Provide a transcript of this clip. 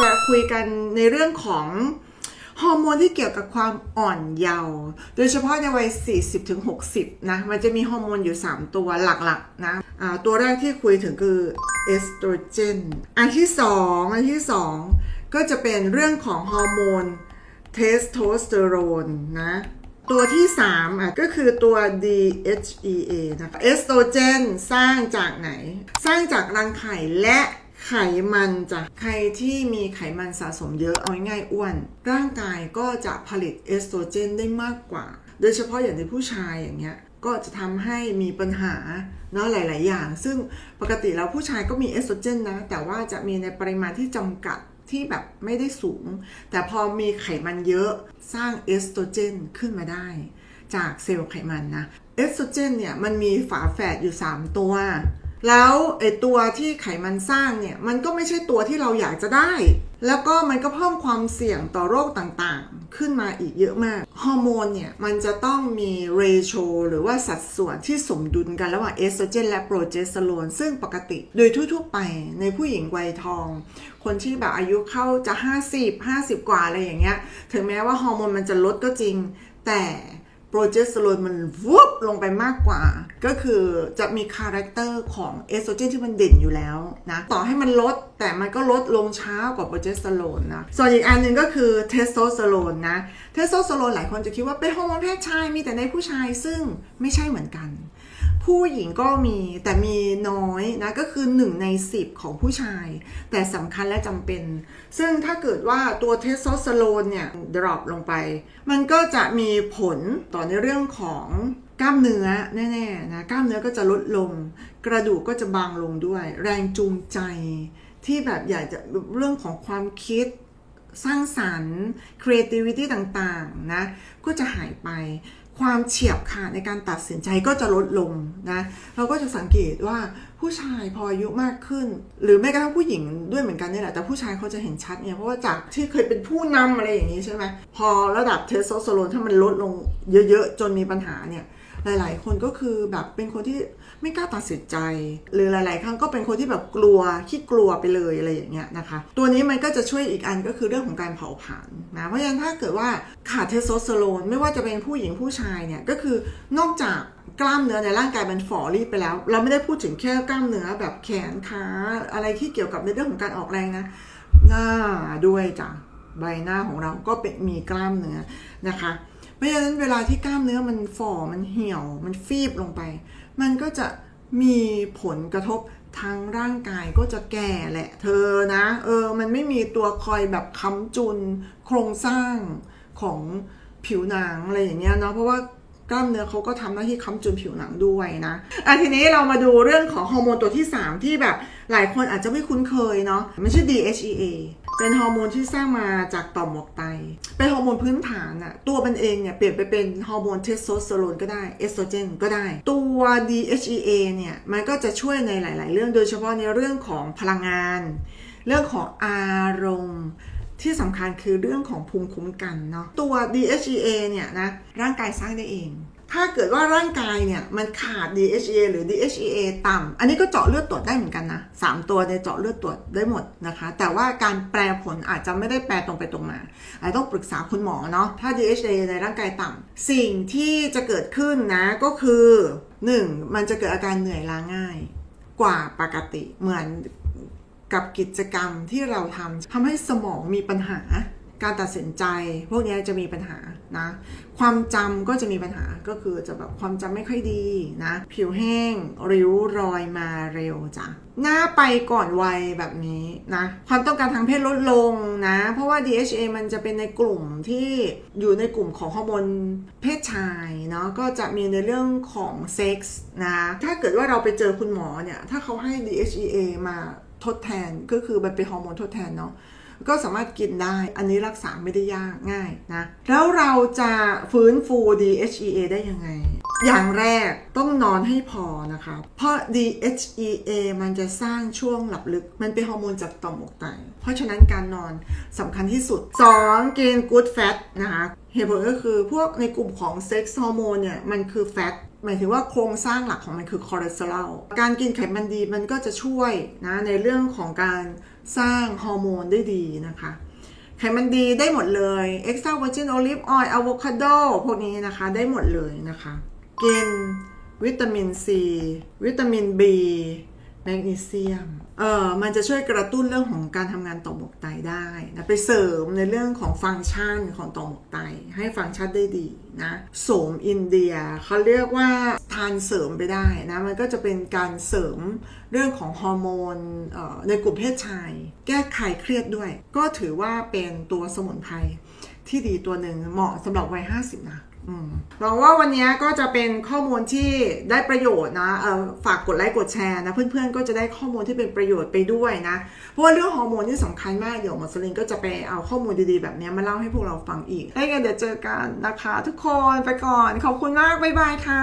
จะคุยกันในเรื่องของฮอร์โมนที่เกี่ยวกับความอ่อนเยาว์โดยเฉพาะในวัย 40-60 นะ มันจะมีฮอร์โมนอยู่ 3 ตัวหลักๆ นะอ่าตัวแรกที่คุยถึงคือเอสโตรเจน อันที่ 2 อันที่ 2 ก็จะเป็นเรื่องของฮอร์โมนเทสโทสเตอโรนนะ ตัวที่ 3 อะ ก็คือตัว DHEA นะคะเอสโตรเจนสร้างจากไหน สร้างจากรังไข่และ ไขมันจ้ะใครที่มีไขมันสะสมเยอะเอาง่ายอ้วน ร่างกายก็จะผลิตเอสโตรเจนได้มากกว่า โดยเฉพาะอย่างในผู้ชายอย่างเงี้ยก็จะทำให้มีปัญหาเนาะหลาย ๆ อย่าง ซึ่งปกติแล้วผู้ชายก็มีเอสโตรเจนนะ แต่ว่าจะมีในปริมาณที่จำกัดที่แบบไม่ได้สูง แต่พอมีไขมันเยอะสร้างเอสโตรเจนขึ้นมาได้ จากเซลล์ไขมันนะเอสโตรเจนเนี่ยมันมีฝาแฝดอยู่ 3 ตัว แล้วไอตัวที่ไขมันสร้างเนี่ยมันก็ไม่ใช่ตัวที่เราอยากจะได้ แล้วก็มันก็เพิ่มความเสี่ยงต่อโรคต่างๆ ขึ้นมาอีกเยอะมากฮอร์โมนเนี่ยมันจะต้องมีเรโชหรือว่าสัดส่วนที่สมดุลกันระหว่างเอสโตรเจนและโปรเจสเตอโรนซึ่งปกติโดยทั่วๆไปในผู้หญิงวัยทอง คนที่แบบอายุเข้าจะ 50 50 กว่าอะไรอย่างเงี้ยถึงแม้ว่าฮอร์โมนมันจะลดก็จริง แต่ โปรเจสเตอโรนมันวุบลงไปมากกว่า ก็คือจะมีคาแรคเตอร์ของเอสโตรเจนที่มันเด่นอยู่แล้วนะ ต่อให้มันลดแต่มันก็ลดลงช้ากว่าโปรเจสเตอโรนนะ ส่วนอีกอันหนึ่งก็คือเทสโทสเตอโรนนะ เทสโทสเตอโรนหลายคนจะคิดว่าเป็นฮอร์โมนเพศชายมีแต่ในผู้ชายซึ่งไม่ใช่เหมือนกัน ผู้หญิงก็มีแต่มีน้อยนะก็คือ 1 ใน 10 ของผู้ชาย แต่สำคัญและจำเป็น ซึ่งถ้าเกิดว่าตัวเทสโทสเตอโรนเนี่ยดรอปลงไป มันก็จะมีผลต่อในเรื่องของกล้ามเนื้อแน่ๆนะกล้ามเนื้อก็จะลดลง กระดูกก็จะบางลงด้วย แรงจูงใจ ที่แบบอยากจะเรื่องของความคิดสร้างสรรค์ creativity ต่างๆนะก็จะหายไป ความเฉียบขาดในการตัดสินใจก็จะลดลงนะ เราก็จะสังเกตว่าผู้ชายพออายุมากขึ้น หรือแม้กระทั่งผู้หญิงด้วยเหมือนกันนี่แหละ แต่ผู้ชายเขาจะเห็นชัดเนี่ยเพราะว่าจากที่เคยเป็นผู้นำอะไรอย่างนี้ใช่ไหมพอระดับเทสโทสเตอโรนถ้ามันลดลงเยอะๆ จนมีปัญหาเนี่ย หลาย ๆ คนก็คือแบบเป็นคนที่ไม่กล้าตัดสินใจ หรือหลาย ๆ ครั้งก็เป็นคนที่แบบกลัวขี้กลัวไปเลยอะไรอย่างเงี้ยนะคะ ตัวนี้มันก็จะช่วยอีกอันก็คือเรื่องของการเผาผลาญนะเพราะฉะนั้นถ้าเกิดว่าขาดเทสโทสเตอโรนไม่ว่าจะเป็นผู้หญิงผู้ชายเนี่ยก็คือนอกจากกล้ามเนื้อในร่างกายมันฝ่อรีบไปแล้ว เราไม่ได้พูดถึงแค่กล้ามเนื้อแบบแขนขาอะไรที่เกี่ยวกับในเรื่องของการออกแรงนะหน้าด้วยจ้ะใบหน้าของเราก็เป็นมีกล้ามเนื้อนะคะ ราะฉะนั้นเวลาที่กล้ามเนื้อมันฝ่อมันเหี่ยว มันฟีบลงไป มันก็จะมีผลกระทบทางร่างกายก็จะแก่แหละ เธอนะ เออ มันไม่มีตัวคอยแบบค้ำจุนโครงสร้างของผิวหนังอะไรอย่างเงี้ยเนาะเพราะว่า กล้ามเนื้อเขาก็ทำหน้าที่ค้ำจุนผิวหนังด้วยนะอะทีนี้เรามาดูเรื่องของฮอร์โมนตัวที่ 3 ที่แบบหลายคนอาจจะไม่คุ้นเคยเนาะมันชื่อ DHEA เป็นฮอร์โมนที่สร้างมาจากต่อมหมวกไต เป็นฮอร์โมนพื้นฐานอะตัวมันเองเนี่ยเปลี่ยนไปเป็นฮอร์โมนเทสโทสเตอโรนก็ได้เอสโตรเจนก็ได้ ตัว DHEA เนี่ยมันก็จะช่วยในหลาย ๆ เรื่องโดยเฉพาะในเรื่องของพลังงาน เรื่องของอารมณ์ ที่สำคัญคือเรื่องของภูมิคุ้มกันเนาะตัว DHEA เนี่ยนะร่างกายสร้างได้เอง ถ้าเกิดว่าร่างกายเนี่ยมันขาด DHEA หรือ DHEA ต่ำอันนี้ก็เจาะเลือดตรวจได้เหมือนกันนะสามตัวเนี่ยเจาะเลือดตรวจได้หมดนะคะ แต่ว่าการแปลผลอาจจะไม่ได้แปลตรงไปตรงมาอาจต้องปรึกษาคุณหมอเนาะถ้า DHEA ในร่างกายต่ำสิ่งที่จะเกิดขึ้นนะก็คือ 1. มันจะเกิดอาการเหนื่อยล้าง่าย กว่าปกติเหมือน กับกิจกรรมที่เราทำทำให้สมองมีปัญหา การตัดสินใจพวกนี้จะมีปัญหานะความจำก็จะมีปัญหาก็คือจะแบบความจำไม่ค่อยดีนะ ผิวแห้ง ริ้วรอยมาเร็วจ้ะหน้าไปก่อนวัยแบบนี้นะความต้องการทางเพศลดลงนะ เพราะว่า DHA มันจะเป็นในกลุ่มที่อยู่ในกลุ่มของฮอร์โมนเพศชายเนาะก็จะมีในเรื่องของเซ็กส์นะถ้าเกิดว่าเราไปเจอคุณหมอเนี่ย ถ้าเขาให้ DHEA มาทดแทนก็คือมันเป็นฮอร์โมนทดแทนเนาะ ก็สามารถกินได้ อันนี้รักษาไม่ได้ยากง่ายนะ แล้วเราจะฟื้นฟู DHEA ได้ยังไง อย่างแรกต้องนอนให้พอนะคะ เพราะ DHEA มันจะสร้างช่วงหลับลึก มันเป็นฮอร์โมนจากต่อมหมวกไต เพราะฉะนั้นการนอนสำคัญที่สุด 2. กิน good fat นะคะเหตุผลก็คือพวกในกลุ่มของเซ็กซ์ฮอร์โมนเนี่ย มันคือแฟตหมายถึงว่าโครงสร้างหลักของมันคือคอเลสเตอรอลการกินไขมันดีมันก็จะช่วยนะในเรื่องของการ สร้างฮอร์โมนได้ดีนะคะ ไขมันดีได้หมดเลยเอ็กซ์โววิจินโอลิฟออยล์อะโวคาโดพวกนี้นะคะ ได้หมดเลยนะคะ กินวิตามินซีวิตามิน B แมกนีเซียม เออมันจะช่วยกระตุ้นเรื่องของการทำงานต่อมหมวกไตได้นะ ไปเสริมในเรื่องของฟังก์ชันของต่อมหมวกไต ให้ฟังก์ชันได้ดีนะโสมอินเดียเขาเรียกว่าทานเสริมไปได้นะ มันก็จะเป็นการเสริมเรื่องของฮอร์โมนเอ่อในกลุ่มเพศชาย แก้ไขเครียดด้วย ก็ถือว่าเป็นตัวสมุนไพร ที่ดีตัวหนึ่งเหมาะสำหรับวัย50นะอืมหวังว่าวันนี้ก็จะเป็นข้อมูลที่ได้ประโยชน์นะฝากกดไลค์กดแชร์นะเพื่อนๆก็จะได้ข้อมูลที่เป็นประโยชน์ไปด้วยนะ เพราะว่าเรื่องฮอร์โมนนี่สำคัญมากเดี๋ยวหมอสลินก็จะไปเอาข้อมูลดีๆแบบนี้มาเล่าให้พวกเราฟังอีกได้ไงเดี๋ยวเจอกันนะคะ ทุกคนไปก่อนขอบคุณมากบ๊ายบายค่ะ